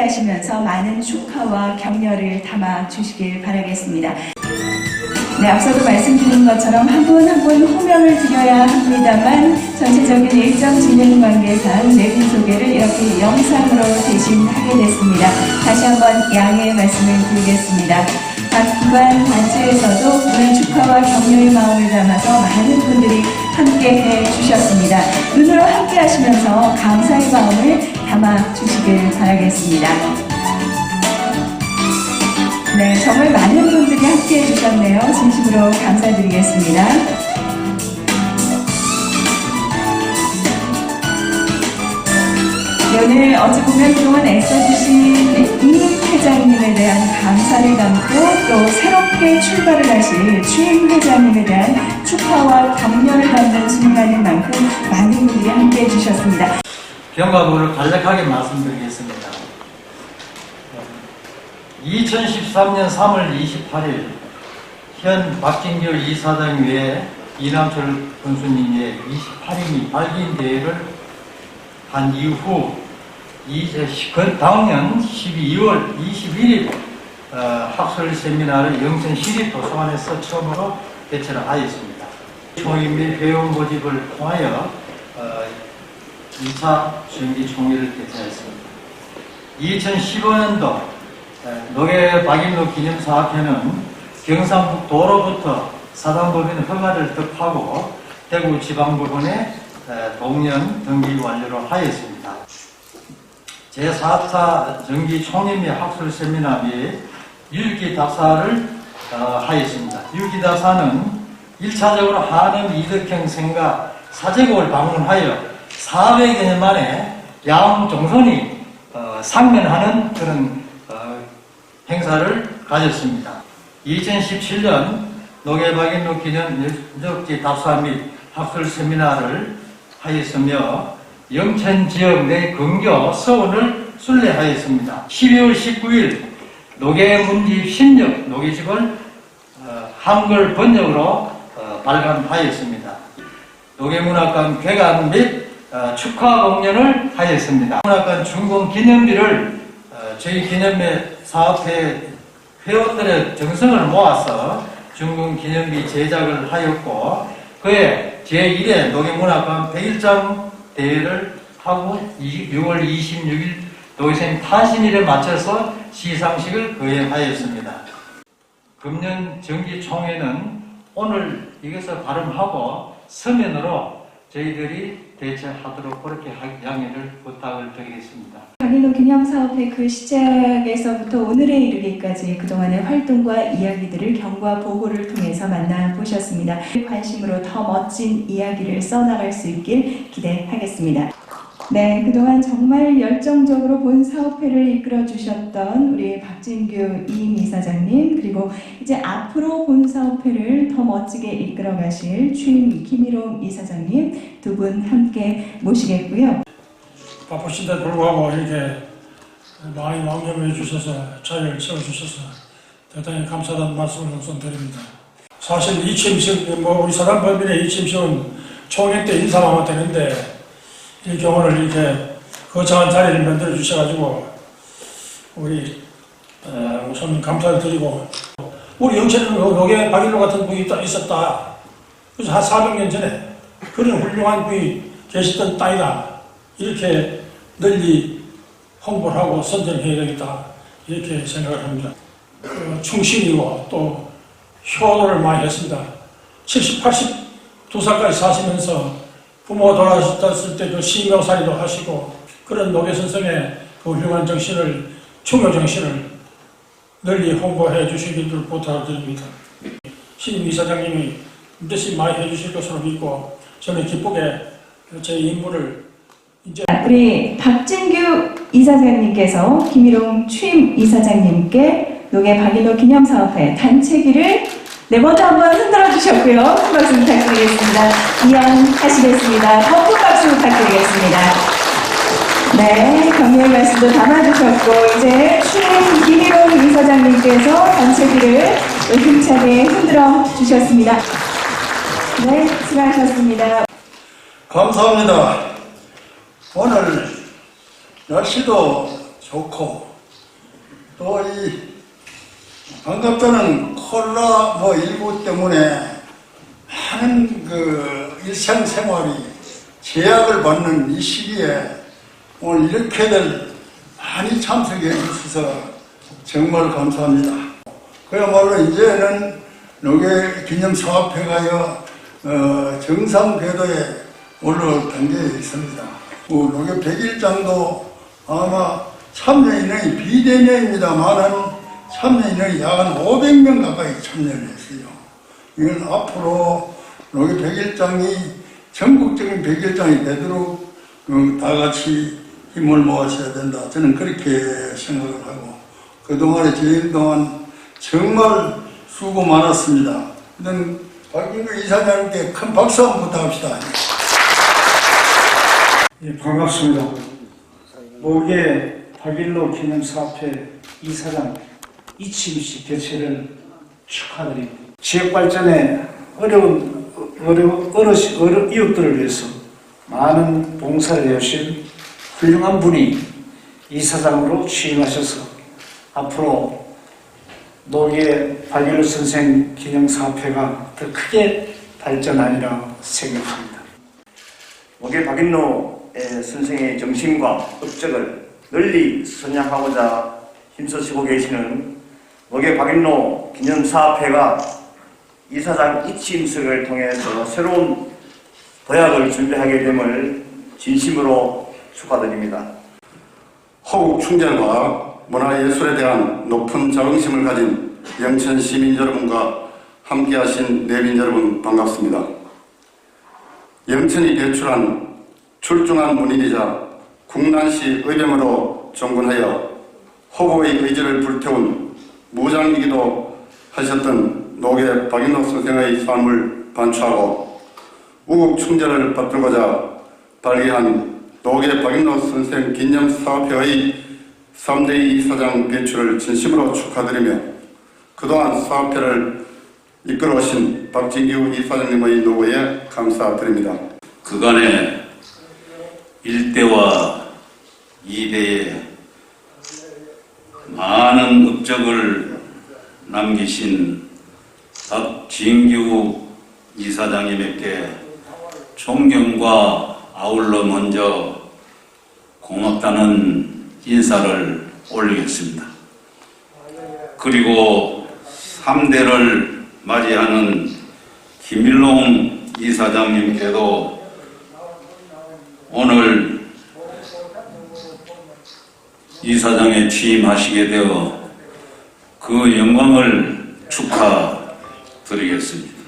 하시면서 많은 축하와 격려를 담아 주시길 바라겠습니다. 네, 앞서도 말씀드린 것처럼 한 분 한 분 호명을 드려야 합니다만 전체적인 일정 진행 관계상 내분 소개를 이렇게 영상으로 대신하게 됐습니다. 다시 한번 양해의 말씀을 드리겠습니다. 각 기관 단체에서도 오늘 축하와 격려의 마음을 담아서 많은 분들이 함께 해 주셨습니다. 눈으로 함께 하시면서 감사의 마음을 담아 주시길 바라겠습니다. 네, 정말 많은 분들이 함께 해주셨네요. 진심으로 감사드리겠습니다. 네, 오늘 어찌 보면 그동안 애써주신 이 회장님에 대한 감사를 담고 또 새롭게 출발을 하실 추임 회장님에 대한 축하와 격려를 담는 순간인 만큼 많은 분들이 함께 해주셨습니다. 경과부를 간략하게 말씀드리겠습니다. 2013년 3월 28일 현 박진규 이사장 외에 이남철 군수님의 28인이 발기인 대회를 한 이후 이제 시- 그 당년 12월 21일 어, 학술 세미나를 영천 시립 도서관에서 처음으로 개최를 하였습니다. 총인 및 회원 모집을 통하여 어, 2차 주임기 총회를 개최했습니다. 2015년도 노계 박인로 기념사업회는 경상북 도로부터 사단법인 허가를 득하고 대구 지방법원에 동년 등기 완료를 하였습니다. 제4차 정기 총회 및 학술 세미나 및 유기 답사를 어, 하였습니다. 유기 답사는 1차적으로 한음 이덕형 생가 사제국을 방문하여 400여 년 만에 양종선이 어, 상면하는 그런 어, 행사를 가졌습니다. 2017년 노계박인로 기념 유적지 답사 및 학술 세미나를 하였으며 영천 지역 내 근교 서원을 순례하였습니다. 12월 19일 노계문집 신력 노계집을 어, 한글 번역으로 어, 발간하였습니다. 노계문학관 개관 및 어, 축하 공연을 하였습니다. 문학관 준공 기념비를 어, 저희 기념회 사업회 회원들의 정성을 모아서 준공 기념비 제작을 하였고 그해 제1회 노계문학관 101장 대회를 하고 6월 26일 노계생 탄신일에 맞춰서 시상식을 거행하였습니다. 금년 정기총회는 오늘 이것을 발음하고 서면으로 저희들이 대처하도록 그렇게 하- 양해를 부탁을 드리겠습니다. 강인호 기념사업회 그 시작에서부터 오늘에 이르기까지 그동안의 활동과 이야기들을 경과 보고를 통해서 만나보셨습니다. 관심으로 더 멋진 이야기를 써나갈 수 있길 기대하겠습니다. 네, 그동안 정말 열정적으로 본 사업회를 이끌어 주셨던 우리 박진규 이임 이사장님, 그리고 이제 앞으로 본 사업회를 더 멋지게 이끌어 가실 추임 김일홍 이사장님 두 분 함께 모시겠고요. 바쁘신데 불구하고 이렇게 많이 왕념해 주셔서 자리를 채워주셔서 대단히 감사하다는 말씀을 우선 드립니다. 사실 이침식, 뭐 우리 사단법인의 이침식은 총회 때 인사만 하면 되는데 이 경우를 이렇게 거창한 자리를 만들어 주셔가지고 우리 어, 우선 감사를 드리고 우리 영천은 여기에 박일로 같은 분이 있다- 있었다. 그래서 한 400년 전에 그런 훌륭한 분이 계시던 땅이다. 이렇게 널리 홍보를 하고 선전해야 되겠다. 이렇게 생각을 합니다. 그 충신이고 또 효도를 많이 했습니다. 70, 82살까지 사시면서 부모가 돌아가셨을 때도 시명살이도 하시고 그런 노계 선생의 그 훌륭한 정신을 충효 정신을 널리 홍보해 주시기를 부탁을 드립니다. 신임 이사장님이 반드시 많이 해주실 것으로 믿고 저는 기쁘게 제 임무를 이제 우리 박진규 이사장님께서 김일홍 취임 이사장님께 농해 박인호 기념사업회 단체기를 네 번째 한번 흔들어 주셨고요. 큰 박수 부탁드리겠습니다. 이양하시겠습니다. 더큰 박수 부탁드리겠습니다. 네, 격려의 말씀도 담아주셨고 이제 취임 김일홍 이사장님께서 단체기를 또 힘차게 흔들어 주셨습니다. 네, 수고하셨습니다. 감사합니다. 오늘 날씨도 좋고 또 이 반갑다는 콜라 뭐 일부 때문에 많은 그 일상생활이 제약을 받는 이 시기에 오늘 이렇게들 많이 참석해 주셔서 정말 감사합니다. 그야말로 이제는 노계 기념 사업회가요 어, 정상 궤도에 올라올 단계에 있습니다. 그 노계 100일장도 아마 참여 인원이 비대면입니다만은 참여 인원이 약한 500명 가까이 참여를 했어요. 이건 앞으로 노계 100일장이 전국적인 100일장이 되도록 어, 다 같이 힘을 모아셔야 된다. 저는 그렇게 생각을 하고 그동안의 재임 동안 정말 수고 많았습니다. 박인구 이사장님께 큰 박수 한번 부탁합시다. 예, 반갑습니다. 목의 박일로 기념사업회 이사장 이치임씨 개최를 축하드립니다. 지역 발전에 어려운 어려 어르신 어려 이웃들을 위해서 많은 봉사를 해오신 훌륭한 분이 이사장으로 취임하셔서 앞으로 노계 박일로 선생 기념 사업회가 더 크게 발전하리라 생각합니다. 박인노 의 선생의 정신과 업적을 널리 선양하고자 힘쓰시고 계시는 목의 박인노 기념사업회가 이사장 이치임석을 통해서 새로운 도약을 준비하게 됨을 진심으로 축하드립니다. 호국 충전과 문화예술에 대한 높은 자긍심을 가진 영천 시민 여러분과 함께하신 내빈 여러분 반갑습니다. 영천이 배출한 출중한 문인이자 국난시 의병으로 종군하여 호국의 의지를 불태운 무장이기도 하셨던 노계 박인호 선생의 삶을 반추하고 우국 충전을 받들고자 발기한 노계 박인호 선생 기념사업회의 3대 이사장 배출을 진심으로 축하드리며 그동안 사업회를 이끌어 오신 박진규 이사장님의 노고에 감사드립니다. 그간의 1대와 2대에 많은 업적을 남기신 박진규 이사장님에게 존경과 아울러 먼저 고맙다는 인사를 올리겠습니다. 그리고 3대를 맞이하는 김일롱 이사장님께도 오늘 이사장에 취임하시게 되어 그 영광을 축하드리겠습니다.